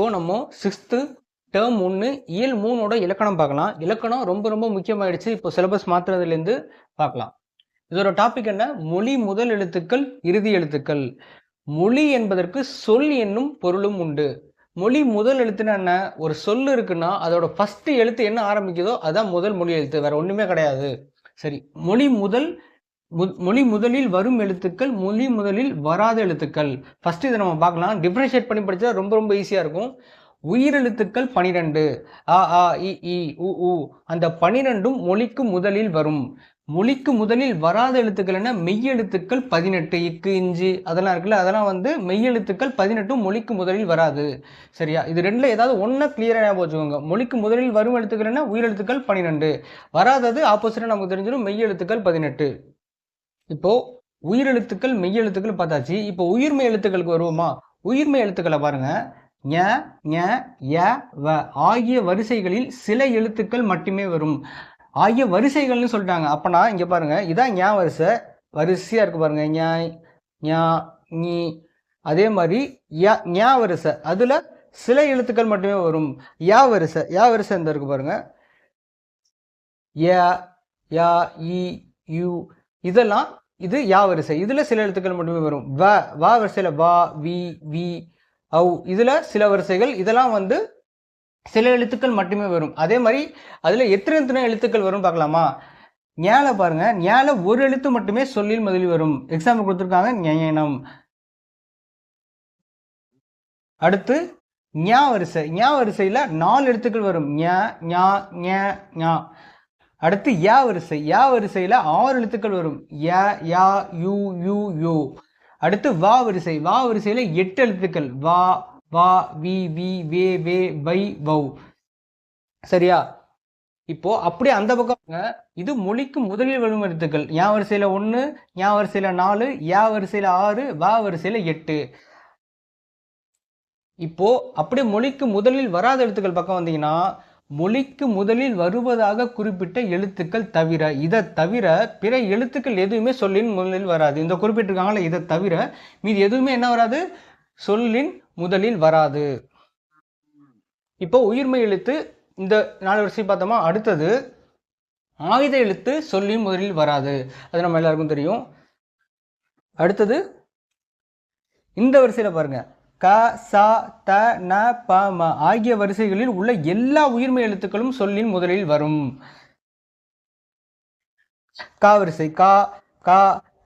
இப்போ நம்ம sixth term ஒன்று இயல் மூணோட இலக்கணம் பார்க்கலாம். இலக்கணம் ரொம்ப ரொம்ப முக்கியமாயிடுச்சு. இப்போ சிலபஸ் மாற்றுறதுலேருந்து பார்க்கலாம். இதோட டாபிக் என்ன? மொழி முதல் எழுத்துக்கள் இறுதி எழுத்துக்கள். மொழி என்பதற்கு சொல் என்னும் பொருளும் உண்டு. மொழி முதல் எழுத்துன்னா என்ன? ஒரு சொல் இருக்குன்னா அதோட ஃபஸ்ட்டு எழுத்து என்ன ஆரம்பிக்குதோ அதான் முதல் மொழி எழுத்து. வேற ஒன்றுமே கிடையாது. சரி மொழி முதல் மொழி முதலில் வரும் எழுத்துக்கள் மொழி முதலில் வராத எழுத்துக்கள். ஃபஸ்ட்டு இதை நம்ம பார்க்கலாம். டிஃப்ரென்ஷியேட் பண்ணி படித்தா ரொம்ப ரொம்ப ஈஸியாக இருக்கும். உயிரெழுத்துக்கள் பனிரெண்டு. ஆ ஆ இ இ உ உ. அந்த பனிரெண்டும் மொழிக்கு முதலில் வரும். மொழிக்கு முதலில் வராத எழுத்துக்கள் என்ன? மெய்யெழுத்துக்கள் பதினெட்டு இக்கு இஞ்சி அதெல்லாம் இருக்குல்ல? அதெல்லாம் வந்து மெய்யெழுத்துக்கள் பதினெட்டும் மொழிக்கு முதலில் வராது. சரியா? இது ரெண்டில் ஏதாவது ஒன்றா கிளியராக ஞாபகம் வச்சுக்கோங்க. மொழிக்கு முதலில் வரும் எழுத்துக்கள் என்ன? உயிரெழுத்துக்கள் பன்னிரெண்டு வராதது ஆப்போசிட்டாக நமக்கு தெரிஞ்சிடும். மெய்யெழுத்துக்கள் பதினெட்டு. இப்போ உயிரெழுத்துக்கள் மெய்யெழுத்துக்கள் பார்த்தாச்சு. இப்போ உயிர்மெய் எழுத்துக்களுக்கு வருவோமா? உயிர்மெய் எழுத்துக்களை பாருங்க. ஞ ஞ ய வ ஆகிய வரிசைகளில் சில எழுத்துக்கள் மட்டுமே வரும். ஆகிய வரிசைகள்னு சொல்லிட்டாங்க. அப்பனா இங்க பாருங்க. இதான் ஞா வரிசை. வரிசையா இருக்கு பாருங்க. ஞா ஞா நீ அதே மாதிரி ய ஞா வரிசை. அதுல சில எழுத்துக்கள் மட்டுமே வரும். யா வரிசை. யா வரிசை இந்த இருக்கு பாருங்க? ய யா இ இதெல்லாம் இது யா வரிசை. இதில் சில எழுத்துக்கள் மட்டுமே வரும். வ வா வரிசையில் வா வி வி ஔ. இதில் சில வரிசைகள் இதெல்லாம் வந்து சில எழுத்துக்கள் மட்டுமே வரும். அதே மாதிரி அதில் எத்தனை எத்தனை எழுத்துக்கள் வரும் பார்க்கலாமா? ஞால பாருங்க. ஞால ஒரு எழுத்து மட்டுமே சொல்லில் முதலில் வரும். எக்ஸாம்பிள் கொடுத்துருக்காங்க. ஞயனம் அடுத்து ஞா வரிசை. ஞா வரிசையில் நாலு எழுத்துக்கள் வரும். ஞ ஞா ஞ ஞா. அடுத்து யா வரிசை. யா வரிசையில் ஆறு எழுத்துக்கள் வரும். யா யா யு யு யோ. அடுத்து வா வரிசை. வா வரிசையில் எட்டு எழுத்துக்கள். வா வா வி வி வே வே வை வௌ. சரியா? இப்போ அப்படியே அந்த பக்கம் இது மொழிக்கு முதலில் வரும் எழுத்துக்கள். யா வரிசையில் ஒன்று யா வரிசையில் நாலு யா வரிசையில் ஆறு வா வரிசையில் எட்டு. இப்போ அப்படியே மொழிக்கு முதலில் வராத எழுத்துக்கள் பக்கம் வந்தீங்கன்னா மொழிக்கு முதலில் வருவதாக குறிப்பிட்ட எழுத்துக்கள் தவிர இதை தவிர பிற எழுத்துக்கள் எதுவுமே சொல்லின் முதலில் வராது. இந்த குறிப்பிட்டிருக்காங்களே இதை தவிர மீதி எதுவுமே என்ன வராது? சொல்லின் முதலில் வராது. இப்போ உயிர்மை எழுத்து இந்த நாலு வரிசை பார்த்தோமா? அடுத்தது ஆயுத எழுத்து சொல்லின் முதலில் வராது. அது நம்ம எல்லாருக்கும் தெரியும். அடுத்தது இந்த வரிசையில் பாருங்கள் க ச த ந ப ம ஆகிய வரிசைகளில் உள்ள எல்லா உயிர்மெய் எழுத்துக்களும் சொல்லின் முதலில் வரும். கா வரிசை. கா கா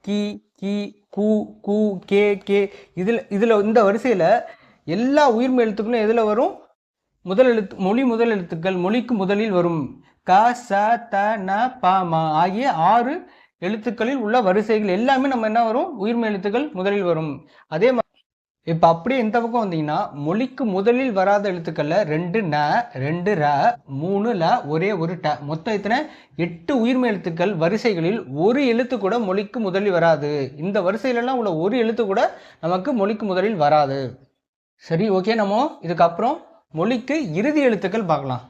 கி கி கு கு கே கே. இதில் இதில் இந்த வரிசையில் எல்லா உயிர்மெய் எழுத்துக்களும் எதில் வரும்? முதல் எழுத்து மொழி முதல் எழுத்துக்கள் மொழிக்கு முதலில் வரும். க ச த ந ப ம ஆகிய ஆறு எழுத்துக்களில் உள்ள வரிசைகள் எல்லாமே நம்ம என்ன வரும்? உயிர்மெய் எழுத்துக்கள் முதலில் வரும். அதே மாதிரி இப்போ அப்படியே இந்த பக்கம் வந்தீங்கன்னா மொழிக்கு முதலில் வராத எழுத்துக்கள்ல ரெண்டு ந ரெண்டு ர மூணு ல ஒரே ஒரு ட. மொத்தம் இத்தனை எட்டு உயிர்மை எழுத்துக்கள் வரிசைகளில் ஒரு எழுத்து கூட மொழிக்கு முதலில் வராது. இந்த வரிசையிலலாம் உள்ள ஒரு எழுத்து கூட நமக்கு மொழிக்கு முதலில் வராது. சரி ஓகே நம்ம. இதுக்கப்புறம் மொழிக்கு இறுதி எழுத்துக்கள் பார்க்கலாம்.